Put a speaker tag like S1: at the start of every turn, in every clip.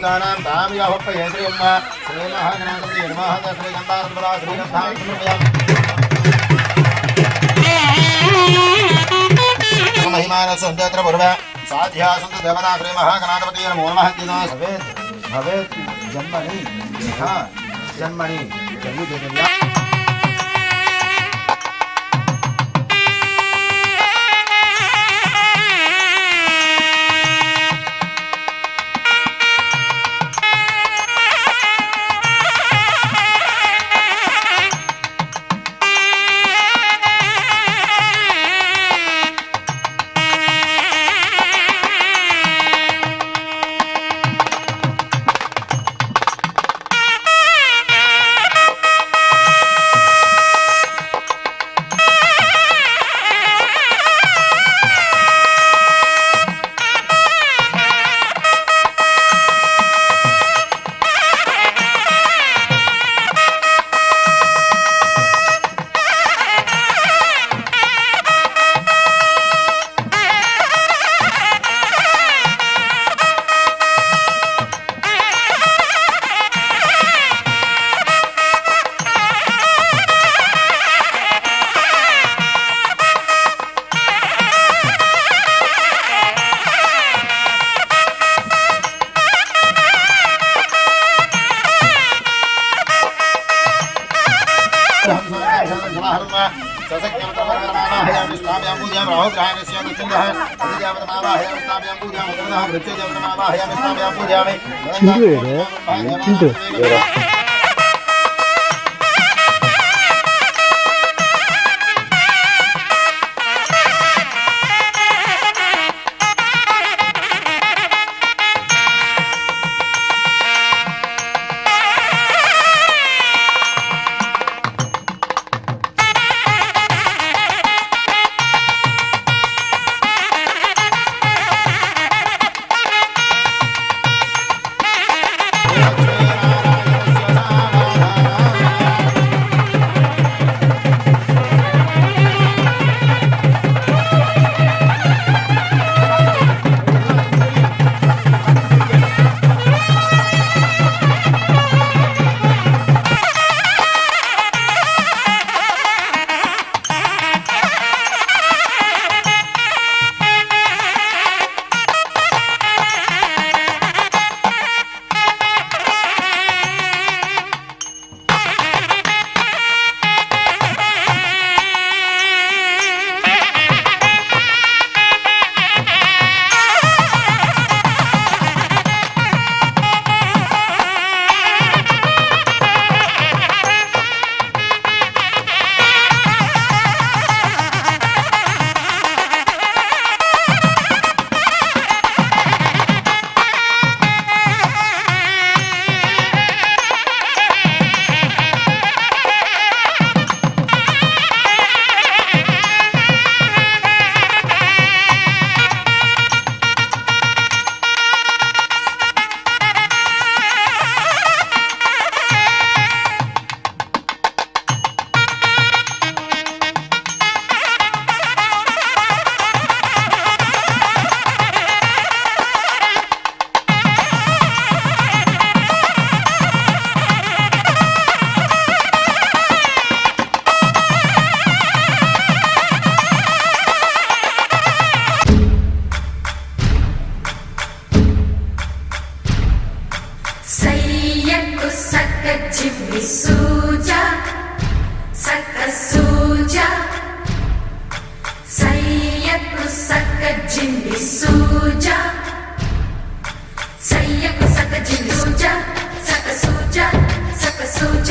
S1: भूतानां तां या वक्तयेते यम्मा श्रीमः गणापति नमः श्रीगन्धार्पदा श्रीगन्धार्पदा महिमानसन्त्यत्र पूर्व साध्या सन्तु देवता श्रीमः गणापति नमो नमः भवेत् भवेत् जन्मनि जन्मनि जन्मदेव्या
S2: 진주예요. 진주.
S3: సయ్యకు సక్క జిమ్మి సూజ సక్క సూజ. సయ్యకు సక్క జిమ్మి సూజ సయ్యకు సక్క జిమ్మి సూజ సక్క సూజ సక్క సూజ.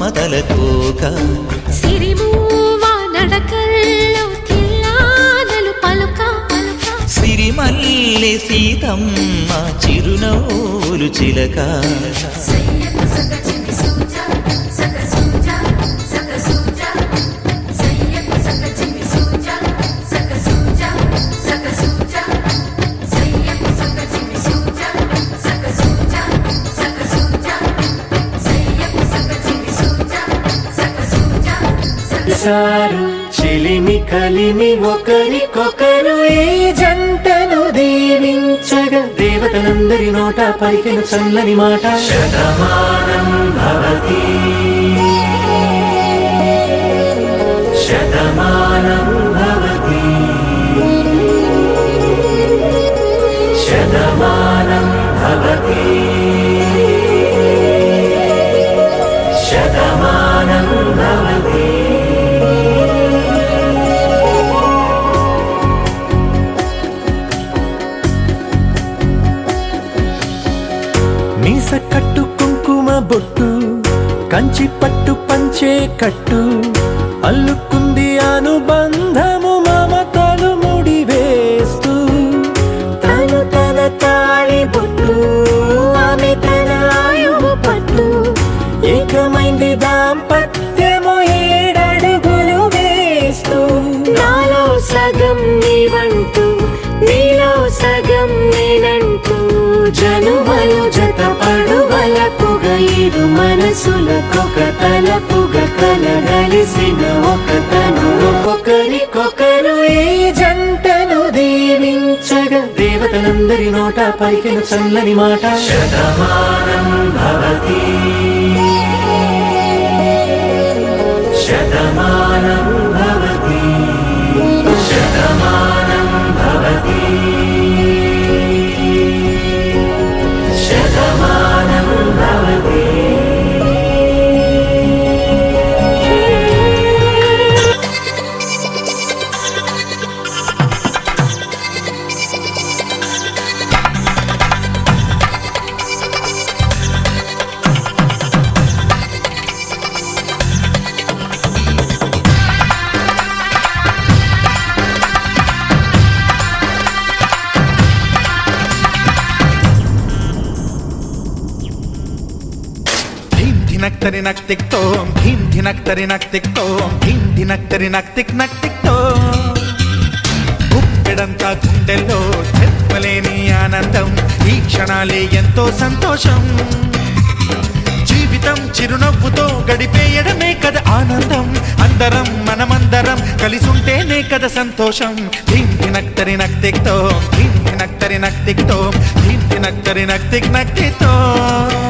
S4: మనువుకు మమతల కోక సిరిమూవ నడకల్లో తిల్లానలు పలుక
S3: పలుక.
S5: సిరిమల్లె సీతమ్మ చిరునవ్వులు చిలక.
S6: చేశారు.
S7: చిలిమి చెలిమి కలిమి ఒకరికొకరు ఏ జంటను దీవించగా దేవతలందరి నోట పలికిన చల్లని మాట. శతమానం భవతి. കെട്ടു ఇరు మనసులకొక తలపుగ కలగలిసిన ఒక తను ఒకరికొకరు ఈ జంటను దీవించగా. దేవతలందరి నోట పలికిన చల్లని మాట. శతమానం భవతి.
S8: ధినక్తరి నక్ తిక్ తోం ధీం ధినక్తరి నక్ తిక్ తోం ధీం ధినక్తరి నక్ తిక్ నక్ తిక్ తోం గుప్పెడంతా గుండెల్లో చెప్పలేని ఆనందం ఈ క్షణాలే ఎంతో సంతోషం। జీవితం చిరునవ్వుతో గడిపేయడమే కదా ఆనందం। అందరం మనమందరం కలిసుంటేనే కదా సంతోషం। ధీం ధినక్తరి నక్ తిక్ తోం ధీం ధినక్తరి నక్ తిక్ తోం ధీం ధినక్తరి నక్ తిక్ నక్ తిక్ తోం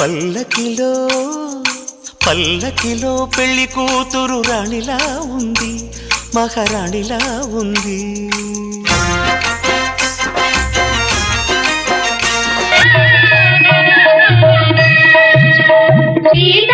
S5: పల్లకిలో పల్లకిలో పెళ్ళి కూతురు రాణిలా ఉంది మహారాణిలా ఉంది.
S3: సీతారాముల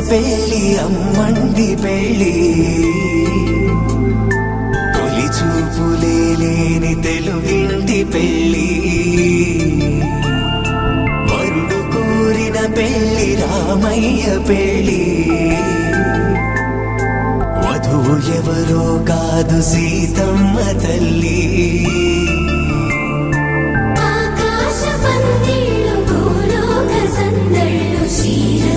S6: పెళ్ళి పెళ్ళి అమ్మండి పెళ్ళి తొలి చూపులే లేని తెలుగింటి పెళ్ళి. వరుడు కోరిన పెళ్ళి రామయ్య పెళ్ళి. వధువు ఎవరో కాదు సీతమ్మ తల్లి.
S9: ఆకాశ పందిళ్ళు భూలోక సందళ్ళు శ్రీర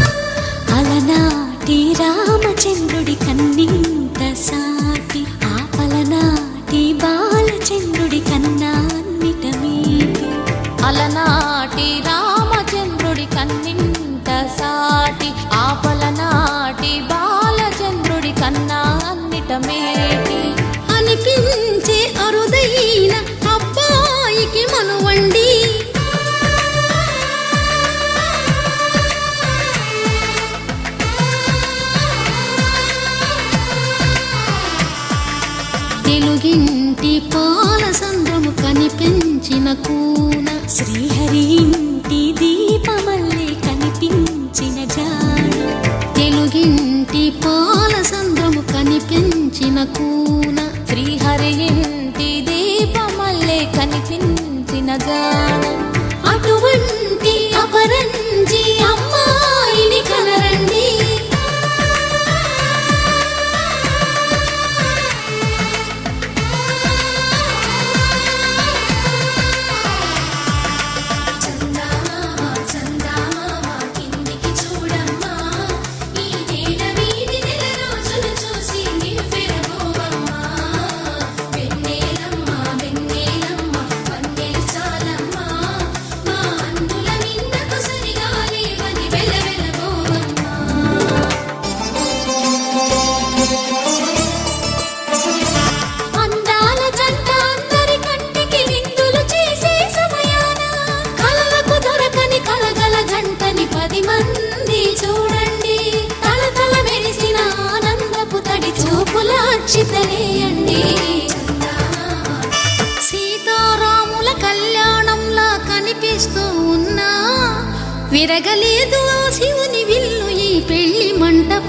S3: నాటి రామచంద్రుడి కన్నింత సాటి ఆపల నాటి బాలచంద్రుడి కన్నాన్నిట
S10: అలనాటి రామచంద్రుడి కన్నీంత సాటి ఆపల నాటి బాలచంద్రుడి కన్నా అన్నిట
S3: కూన శ్రీహరి ఇంటి దీపమల్లే కనిపించిన జాడ తెలుగింటి పాల సంద్రము కనిపించిన కూన
S10: శ్రీహరి ఇంటి దీపమల్లే కనిపించిన గాన
S3: అటువంటి అపరంజి అమ్మ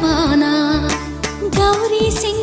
S3: పానా గౌరీ సింగ్